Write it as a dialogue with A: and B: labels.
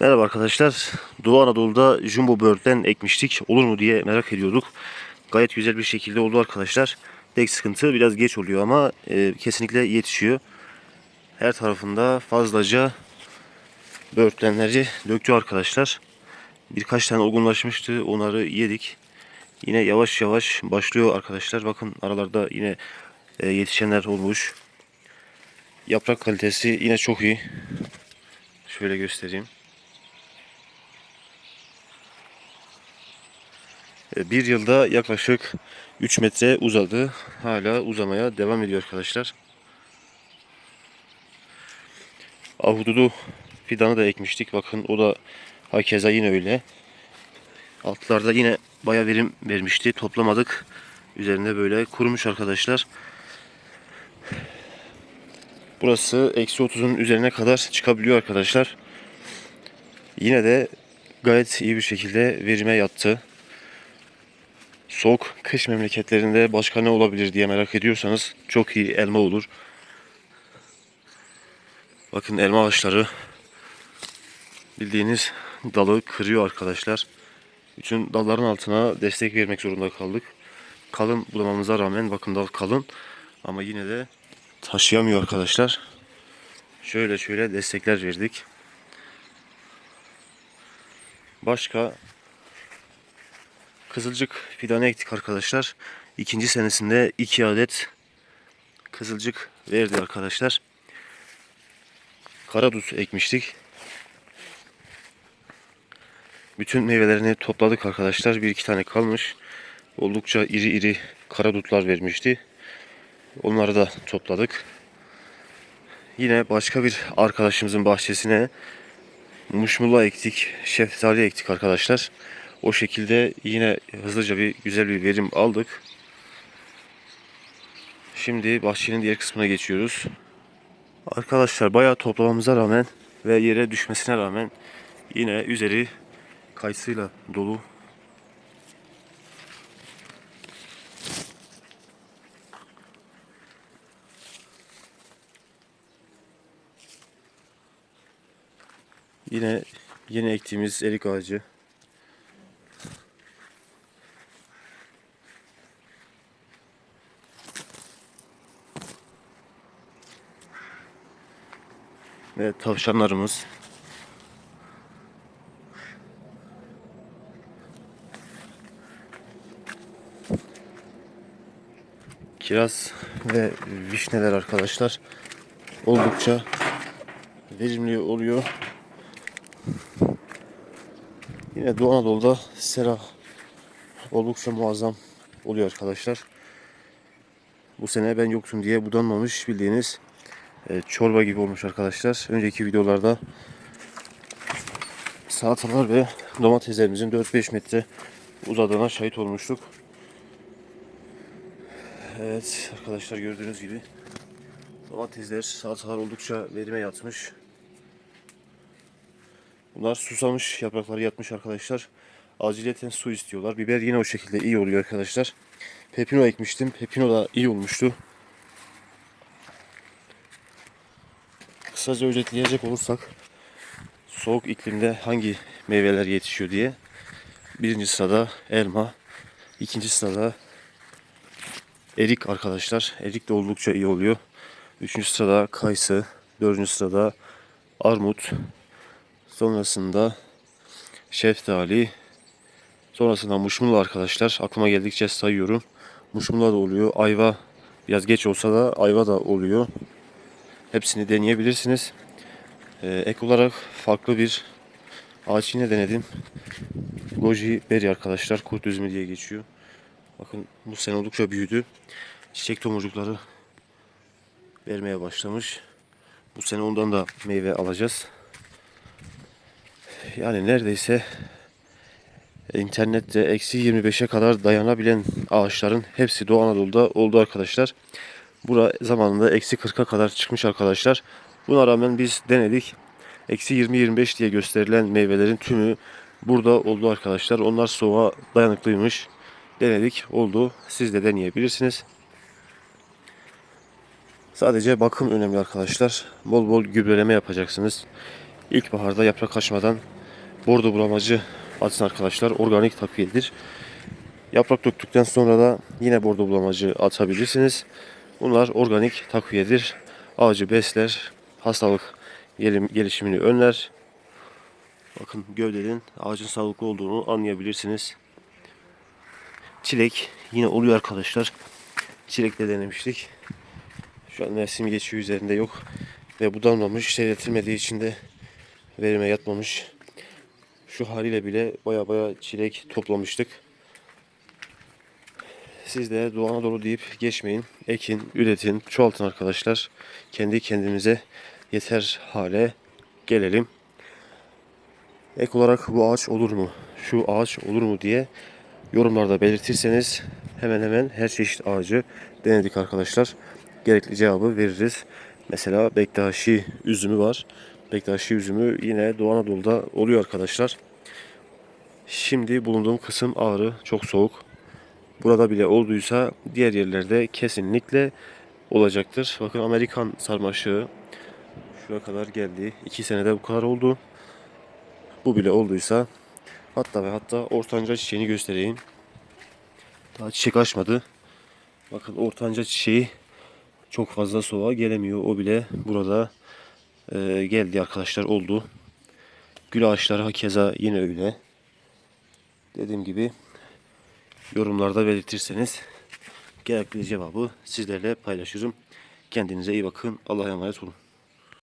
A: Merhaba arkadaşlar. Doğu Anadolu'da Jumbo Bird'den ekmiştik. Olur mu diye merak ediyorduk. Gayet güzel bir şekilde oldu arkadaşlar. Tek sıkıntı biraz geç oluyor ama e, kesinlikle yetişiyor. Her tarafında fazlaca böğürtlenleri döktü arkadaşlar. Birkaç tane olgunlaşmıştı. Onları yedik. Yine yavaş yavaş başlıyor arkadaşlar. Bakın aralarda yine e, yetişenler olmuş. Yaprak kalitesi yine çok iyi. Şöyle göstereyim. Bir yılda yaklaşık 3 metre uzadı. Hala uzamaya devam ediyor arkadaşlar. Ahududu fidanı da ekmiştik. Bakın o da hakeza yine öyle. Altlarda yine baya verim vermişti. Toplamadık. Üzerinde böyle kurumuş arkadaşlar. Burası eksi 30'un üzerine kadar çıkabiliyor arkadaşlar. Yine de gayet iyi bir şekilde verime yattı. Soğuk kış memleketlerinde başka ne olabilir diye merak ediyorsanız çok iyi elma olur. Bakın elma ağaçları bildiğiniz dalı kırıyor arkadaşlar. Bütün dalların altına destek vermek zorunda kaldık. Kalın bulamamıza rağmen bakın dal kalın ama yine de taşıyamıyor arkadaşlar. Şöyle şöyle destekler verdik. Başka kızılcık fidanı ektik arkadaşlar. İkinci senesinde iki adet kızılcık verdi arkadaşlar. Karadut ekmiştik. Bütün meyvelerini topladık arkadaşlar. Bir iki tane kalmış. Oldukça iri iri karadutlar vermişti. Onları da topladık. Yine başka bir arkadaşımızın bahçesine muşmula ektik, şeftali ektik arkadaşlar. O şekilde yine hızlıca bir güzel bir verim aldık. Şimdi bahçenin diğer kısmına geçiyoruz. Arkadaşlar bayağı toplamamıza rağmen ve yere düşmesine rağmen yine üzeri kayısıyla dolu. Yine yeni ektiğimiz erik ağacı. Ve tavşanlarımız. Kiraz ve vişneler arkadaşlar oldukça verimli oluyor. Yine Doğu Anadolu'da sera oldukça muazzam oluyor arkadaşlar. Bu sene ben yoktum diye budanmamış bildiğiniz e, çorba gibi olmuş arkadaşlar. Önceki videolarda salatalar ve domateslerimizin 4-5 metre uzadığına şahit olmuştuk. Evet arkadaşlar gördüğünüz gibi domatesler, salatalar oldukça verime yatmış. Bunlar susamış, yaprakları yatmış arkadaşlar. Aciliyeten su istiyorlar. Biber yine o şekilde iyi oluyor arkadaşlar. Pepino ekmiştim. Pepino da iyi olmuştu. Kısaca özetleyecek olursak soğuk iklimde hangi meyveler yetişiyor diye. Birinci sırada elma, ikinci sırada erik arkadaşlar. Erik de oldukça iyi oluyor. Üçüncü sırada kayısı, dördüncü sırada armut, sonrasında şeftali, sonrasında muşmula arkadaşlar. Aklıma geldikçe sayıyorum. Muşmula da oluyor. Ayva biraz geç olsa da ayva da oluyor. Hepsini deneyebilirsiniz. Ee, ek olarak farklı bir ağaç yine denedim. Goji berry arkadaşlar. Kurt üzümü diye geçiyor. Bakın bu sene oldukça büyüdü. Çiçek tomurcukları vermeye başlamış. Bu sene ondan da meyve alacağız. Yani neredeyse internette eksi 25'e kadar dayanabilen ağaçların hepsi Doğu Anadolu'da oldu arkadaşlar. Bura zamanında eksi 40'a kadar çıkmış arkadaşlar. Buna rağmen biz denedik. Eksi 20-25 diye gösterilen meyvelerin tümü burada oldu arkadaşlar. Onlar soğuğa dayanıklıymış. Denedik oldu. Siz de deneyebilirsiniz. Sadece bakım önemli arkadaşlar. Bol bol gübreleme yapacaksınız. İlkbaharda yaprak açmadan bordo bulamacı atsın arkadaşlar. Organik takviyedir. Yaprak döktükten sonra da yine bordo bulamacı atabilirsiniz. Bunlar organik takviyedir. Ağacı besler, hastalık gelişimini önler. Bakın gövdenin ağacın sağlıklı olduğunu anlayabilirsiniz. Çilek yine oluyor arkadaşlar. Çilek de denemiştik. Şu an mevsim geçiyor üzerinde yok. Ve budanmamış, seyretilmediği için de verime yatmamış. Şu haliyle bile baya baya çilek toplamıştık. Siz de Doğu Anadolu deyip geçmeyin. Ekin, üretin, çoğaltın arkadaşlar. Kendi kendimize yeter hale gelelim. Ek olarak bu ağaç olur mu? Şu ağaç olur mu diye yorumlarda belirtirseniz hemen hemen her çeşit ağacı denedik arkadaşlar. Gerekli cevabı veririz. Mesela Bektaşi üzümü var. Bektaşi üzümü yine Doğu Anadolu'da oluyor arkadaşlar. Şimdi bulunduğum kısım Ağrı. Çok soğuk. Burada bile olduysa diğer yerlerde kesinlikle olacaktır. Bakın Amerikan sarmaşığı şuraya kadar geldi. 2 senede bu kadar oldu. Bu bile olduysa hatta ve hatta ortanca çiçeğini göstereyim. Daha çiçek açmadı. Bakın ortanca çiçeği çok fazla soğuğa gelemiyor. O bile burada e, geldi arkadaşlar oldu. Gül ağaçları hakeza yine öyle. Dediğim gibi yorumlarda belirtirseniz gerekli cevabı sizlerle paylaşırım. Kendinize iyi bakın. Allah'a emanet olun.